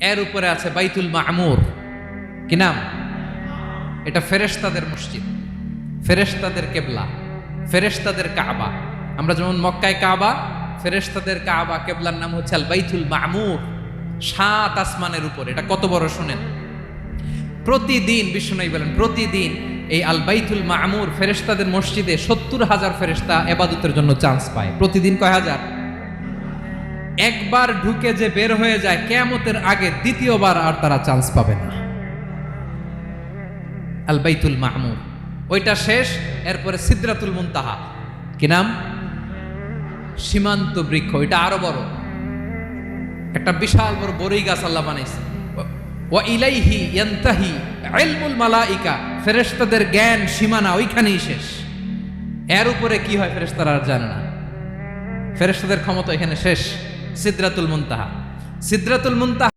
এর উপরে আছে বাইতুল মামুর। কি নাম? এটা ফেরেশতাদের মসজিদ। ফেরেশতাদের কেবলা। ফেরেশতাদের কাবা। আমরা যেমন মক্কায় কাবা, ফেরেশতাদের কাবা কেবলার নাম হচ্ছে আল বাইতুল মামুর। সাত আসমানের উপর। এটা কত বড় শোনেন? প্রতিদিন বিষ্ণু বলেন, প্রতিদিন এই আল বাইতুল মামুর ফেরেশতাদের মসজিদে সত্তর হাজার ফেরেশতা এবাদতের জন্য চান্স পায়। প্রতিদিন কয় হাজার? একবার ঢুকে যে বের হয়ে যায়, কেয়ামতের আগে দ্বিতীয়বার আর তারা চান্স পাবে না। আল বাইতুল মামুর। ওইটা শেষ, এরপরে সিদ্রাতুল মুনতাহা। কি নাম? সীমান্ত বৃক্ষ এটা আরও বড়। একটা বিশাল বড় বড়ই গাছ আল্লাহ বানাইছে। ওয়া ইলাইহি ইয়ান্তাহি ইলমুল মালাইকা, ফেরেশতাদের জ্ঞান, সীমানা ওইখানেই শেষ। এর উপরে কি হয়, ফেরেশতারা আর জানে না। ফেরেশতাদের ক্ষমতা এখানে শেষ। সিদ্রাতুল মুন্তাহা। সিদ্রাতুল মুনতাহা